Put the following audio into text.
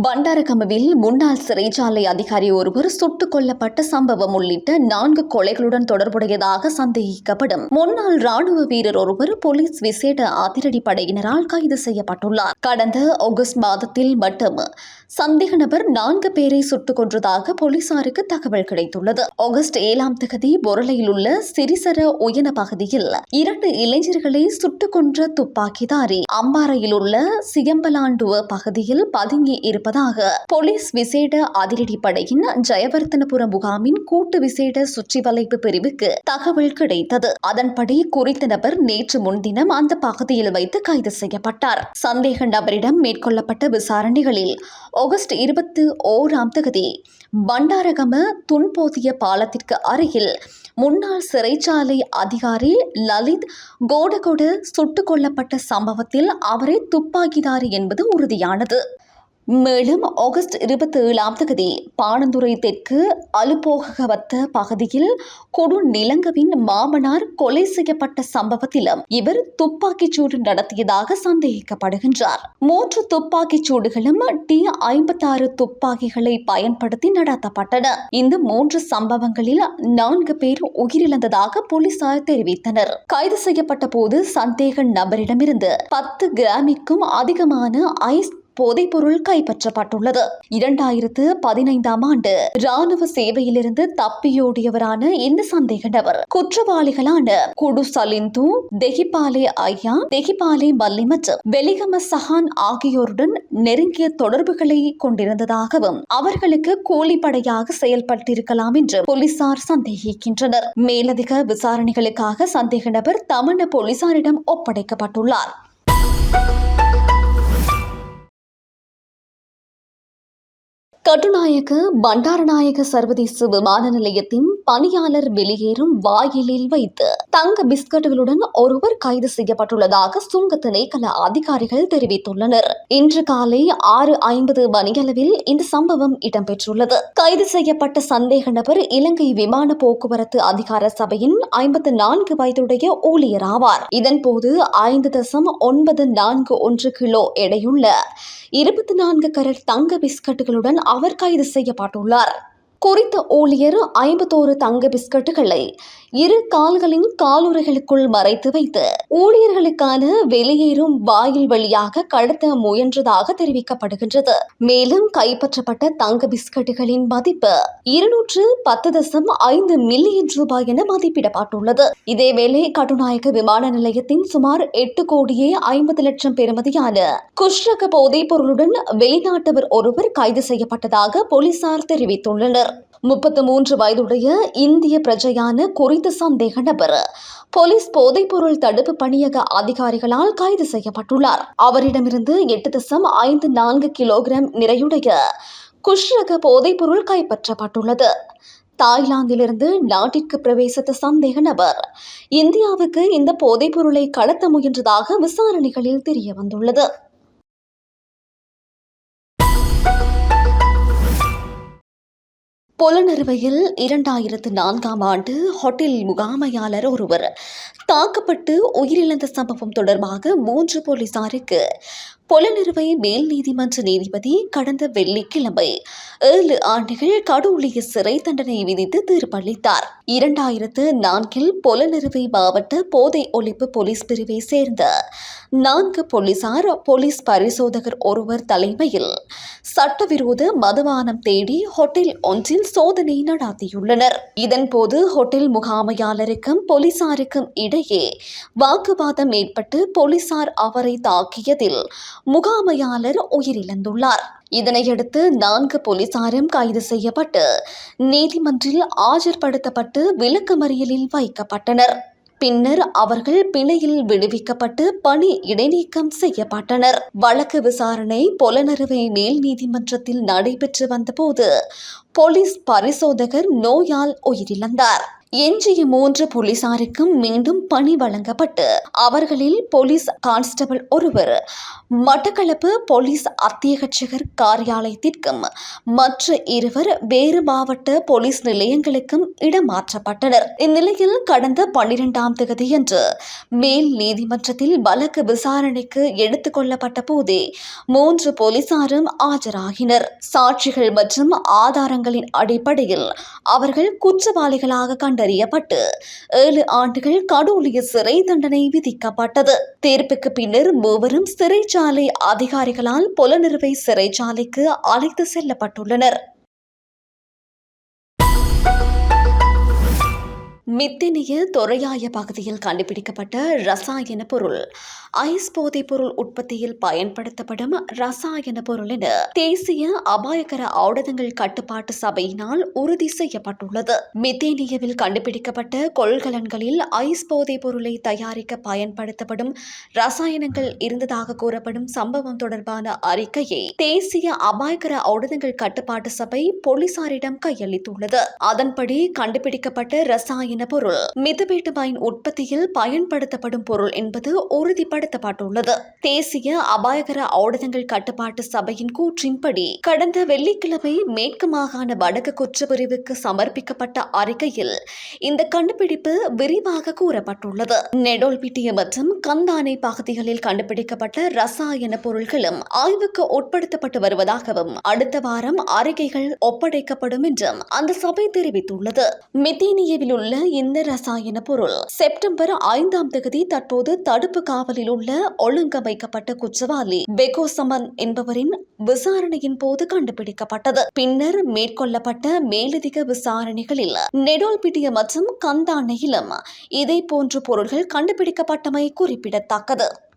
பண்டாரகமவில் முன்னாள் சிறைச்சாலை அதிகாரி ஒருவர் சுட்டுக் கொல்லப்பட்ட சம்பவம் உள்ளிட்ட நான்கு கொலைகளுடன் தொடர்புடையதாக சந்தேகிக்கப்படும். முன்னாள் ராணுவ வீரர் ஒருவர் போலீஸ் விசேட அதிரடி படையினரால் கைது செய்யப்பட்டுள்ளார். கடந்த ஆகஸ்ட் மாதத்தில் மட்டும் சந்தேக நபர் நான்கு பேரை சுட்டுக் கொன்றதாக போலீசாருக்கு தகவல் கிடைத்துள்ளது. ஆகஸ்ட் ஏழாம் தகுதி பொருளையில் உள்ள சிறிசர உயன பகுதியில் இரண்டு இளைஞர்களை சுட்டுக் கொன்ற துப்பாக்கிதாரி அம்பாறையில் உள்ள சியம்பலாண்டுவ பகுதியில் பதுங்கி இருப்பதாக போலீஸ் விசேட அதிரடி படையின் முகாமின் கூட்டு விசேட சுற்றிவளைப்பு பிரிவுக்கு தகவல் கிடைத்தது. அதன்படி குறித்த நபர் நேற்று முன்தினம் அந்த பகுதியில் வைத்து கைது செய்யப்பட்டார். சந்தேக நபரிடம் மேற்கொள்ளப்பட்ட விசாரணைகளில் ஆகஸ்ட் இருபத்தி ஓராம் தேதி பண்டாரகம துன்போதிய பாலத்திற்கு அருகில் முன்னாள் சிறைச்சாலை அதிகாரி லலித் கோடகோடு சுட்டுக் கொல்லப்பட்ட சம்பவத்தில் அவரை துப்பாக்கிதாரி என்பது உறுதியானது. மேலும் ஆகஸ்ட் இருபத்தி ஏழாம் தேதி பாணந்துறை தெற்கு அலுபோகவத்த பகுதியில் கொடு நிலங்கவின் மாமனார் கொலை செய்யப்பட்ட சம்பவத்திலும் இவர் துப்பாக்கிச் சூடு நடத்தியதாக சந்தேகிக்கப்படுகின்றார். மூன்று துப்பாக்கிச் சூடுகளும் டி ஐம்பத்தாறு துப்பாக்கிகளை பயன்படுத்தி நடத்தப்பட்டன. இந்த மூன்று சம்பவங்களில் நான்கு பேர் உயிரிழந்ததாக போலீசார் தெரிவித்தனர். கைது செய்யப்பட்ட போது சந்தேக நபரிடமிருந்து பத்து கிராமிக்கும் அதிகமான ஐஸ் போதைப்பொருள் கைப்பற்றப்பட்டுள்ளது. இரண்டாயிரத்து பதினைந்தாம் ஆண்டு ராணுவ சேவையிலிருந்து தப்பியோடியவரான இந்த சந்தேக நபர் குற்றவாளிகளான குடு சலிந்து தெஹிபாலே ஐயா தெஹிபாலே மல்லி மற்றும் வெலிகம சஹான் ஆகியோருடன் நெருங்கிய தொடர்புகளை கொண்டிருந்ததாகவும் அவர்களுக்கு கூலிப்படையாக செயல்பட்டிருக்கலாம் என்று போலீசார் சந்தேகிக்கின்றனர். மேலதிக விசாரணைகளுக்காக சந்தேக நபர் தமிழ் போலீசாரிடம் ஒப்படைக்கப்பட்டுள்ளார். கட்டுநாயக்க பண்டாரநாயக சர்வதேச விமான நிலையத்தின் பணியாளர் வெளியேறும் வாயிலில் வைத்து தங்க பிஸ்கட்டுகளுடன் ஒருவர் கைது செய்யப்பட்டுள்ளதாக சுங்க திணைக்கள அதிகாரிகள் தெரிவித்துள்ளனர். இன்று காலை ஆறு ஐம்பது மணியளவில் இந்த சம்பவம் இடம்பெற்றுள்ளது. கைது செய்யப்பட்ட சந்தேக நபர் இலங்கை விமான போக்குவரத்து அதிகார சபையின் ஐம்பத்து நான்கு வயதுடைய ஊழியர் ஆவார். இதன்போது ஐந்து தசம் ஒன்பது நான்கு ஒன்று கிலோ எடையுள்ள இருபத்தி நான்கு கரட் தங்க பிஸ்கட்டுகளுடன் அவர் கைது செய்யப்பட்டுள்ளார். குறித்த ஊழியர் ஐம்பத்தோரு தங்க பிஸ்கட்டுகளை இரு கால்களின் காலுறைகளுக்குள் மறைத்து வைத்து ஊழியர்களுக்கான வெளியேறும் வாயில் வழியாக கடத்த முயன்றதாக தெரிவிக்கப்படுகின்றது. மேலும் கைப்பற்றப்பட்ட தங்க பிஸ்கட்டுகளின் மதிப்பு இருநூற்று பத்து தசம் ஐந்து மில்லியன் ரூபாய் என மதிப்பிடப்பட்டுள்ளது. இதேவேளை கட்டுநாயக்க விமான நிலையத்தின் சுமார் எட்டு கோடியே ஐம்பது லட்சம் பெறுமதியான குஷ்ரக போதைப் பொருளுடன் வெளிநாட்டவர் ஒருவர் கைது செய்யப்பட்டதாக போலீசார் தெரிவித்துள்ளனர். முப்பத்து மூன்று வயதுடைய இந்திய பிரஜையான குறித்த சந்தேக நபர். போலீஸ் போதைப்பொருள் தடுப்பு பணியக அதிகாரிகளால் கைது செய்யப்பட்டுள்ளார். அவரிடமிருந்து எட்டு தசம் ஐந்து நான்கு கிலோகிராம் நிறையுடைய குஷ்ரக போதைப்பொருள் கைப்பற்றப்பட்டுள்ளது. தாய்லாந்திலிருந்து நாட்டிற்கு பிரவேசித்த சந்தேக நபர் இந்தியாவுக்கு இந்த போதைப்பொருளை கடத்த முயன்றதாக விசாரணைகளில் தெரிய வந்துள்ளது புலனறுவையில் இரண்டாயிரத்து நான்காம் ஆண்டு ஹோட்டல் முகாமையாளர் ஒருவர் தாக்கப்பட்டு உயிரிழந்த சம்பவம் தொடர்பாக மூன்று போலீசாருக்கு புலனறுவை மேல் நீதிமன்ற நீதிபதி கடந்த வெள்ளிக்கிழமை ஏழு ஆண்டுகள் கடூழிய சிறை தண்டனை விதித்து தீர்ப்பளித்தார். இரண்டாயிரத்து நான்கில் புலனறுவை மாவட்ட போதை ஒழிப்பு போலீஸ் பிரிவை சேர்ந்த நான்கு போலீசார் போலீஸ் பரிசோதகர் ஒருவர் தலைமையில் சட்டவிரோத மதுபானம் தேடி ஹோட்டல் ஒன்றில் சோதனை நடாத்தியுள்ளனர். இதன்போது ஹோட்டல் முகாமையாளருக்கும் போலீசாருக்கும் இடையே வாக்குவாதம் ஏற்பட்டு போலீசார் அவரை தாக்கியதில் முகாமையாளர் உயிரிழந்துள்ளார். இதனையடுத்து நான்கு போலீசாரும் கைது செய்யப்பட்டு நீதிமன்றில் ஆஜர்படுத்தப்பட்டு விளக்கமறியலில் வைக்கப்பட்டனர். பின்னர் அவர்கள் பிணையில் விடுவிக்கப்பட்டு பணி இடைநீக்கம் செய்யப்பட்டனர். வழக்கு விசாரணை புலனறுவை மேல் நீதிமன்றத்தில் நடைபெற்று வந்தபோது போலீஸ் பரிசோதகர் நோயால் உயிரிழந்தார். எஞ்சிய மூன்று போலீசாருக்கும் மீண்டும் பணி வழங்கப்பட்டு அவர்களில் போலீஸ் கான்ஸ்டபிள் ஒருவர் மட்டக்களப்பு போலீஸ் அத்தியகட்சகர் காரியாலயத்திற்கும் மற்ற இருவர் வேறு மாவட்ட போலீஸ் நிலையங்களுக்கும் இடமாற்றப்பட்டனர். இந்நிலையில் கடந்த பன்னிரெண்டாம் தேதியன்று மேல் நீதிமன்றத்தில் வழக்கு விசாரணைக்கு எடுத்துக் கொள்ளப்பட்ட போதே மூன்று போலீசாரும் ஆஜராகினர். சாட்சிகள் மற்றும் ஆதாரங்கள் ஆதாரங்களின் அடிப்படையில் அவர்கள் குற்றவாளிகளாக கண்டறியப்பட்டு ஏழு ஆண்டுகள் கடூழிய சிறை தண்டனை விதிக்கப்பட்டது. தீர்ப்புக்கு பின்னர் மூவரும் சிறைச்சாலை அதிகாரிகளால் புலனறுவை சிறைச்சாலைக்கு அழைத்து செல்லப்பட்டுள்ளனர். மித்தினிய தொரையாய பகுதியில் கண்டுபிடிக்கப்பட்ட ரசாயன பொருள். ஐஸ் போதைப் பொருள் உற்பத்தியில் பயன்படுத்தப்படும் ரசாயன பொருள் என தேசிய அபாயகர ஆயுதங்கள் கட்டுப்பாட்டு சபையினால் உறுதி செய்யப்பட்டுள்ளது. மித்தேனியவில் கண்டுபிடிக்கப்பட்ட கொள்கலன்களில் ஐஸ் போதைப் பொருளை தயாரிக்க பயன்படுத்தப்படும் ரசாயனங்கள் இருந்ததாக கூறப்படும் சம்பவம் தொடர்பான அறிக்கையை தேசிய அபாயகர ஆயுதங்கள் கட்டுப்பாட்டு சபை போலீசாரிடம் கையளித்துள்ளது. அதன்படி கண்டுபிடிக்கப்பட்ட ரசாயன பொருள். மிதவேட்டுமைன் உற்பத்தியில் பயன்படுத்தப்படும் பொருள் என்பது உறுதிப்படுத்தப்பட்டுள்ளது. தேசிய அபாயகர ஆயுதங்கள் கட்டுப்பாட்டு சபையின் கூற்றின்படி கடந்த வெள்ளிக்கிழமை மேற்கு மாகாண வடக்கு குற்றப்பிரிவுக்கு சமர்ப்பிக்கப்பட்ட அறிக்கையில் இந்த கண்டுபிடிப்பு விரிவாக கூறப்பட்டுள்ளது. நெடோல்பிட்டிய மற்றும் கந்தானை பகுதிகளில் கண்டுபிடிக்கப்பட்ட ரசாயன பொருட்களும் ஆய்வுக்கு உட்படுத்தப்பட்டு வருவதாகவும் அடுத்த வாரம் அறிக்கைகள் ஒப்படைக்கப்படும் என்றும் அந்த சபை தெரிவித்துள்ளது. மித்தேனியாவில் உள்ள இந்த ரசாயன பொருள். செப்டம்பர் ஐந்தாம் தேதி தற்போது தடுப்பு காவலில் உள்ள ஒழுங்கமைக்கப்பட்ட குற்றவாளி. பெகோசமன் என்பவரின் விசாரணையின் போது கண்டுபிடிக்கப்பட்டது. பின்னர் மேற்கொள்ளப்பட்ட மேலதிக விசாரணைகளில் நெடோல்பிட்டிய மற்றும் கந்தானையிலும் இதே போன்ற பொருள்கள் கண்டுபிடிக்கப்பட்டமை குறிப்பிடத்தக்கது.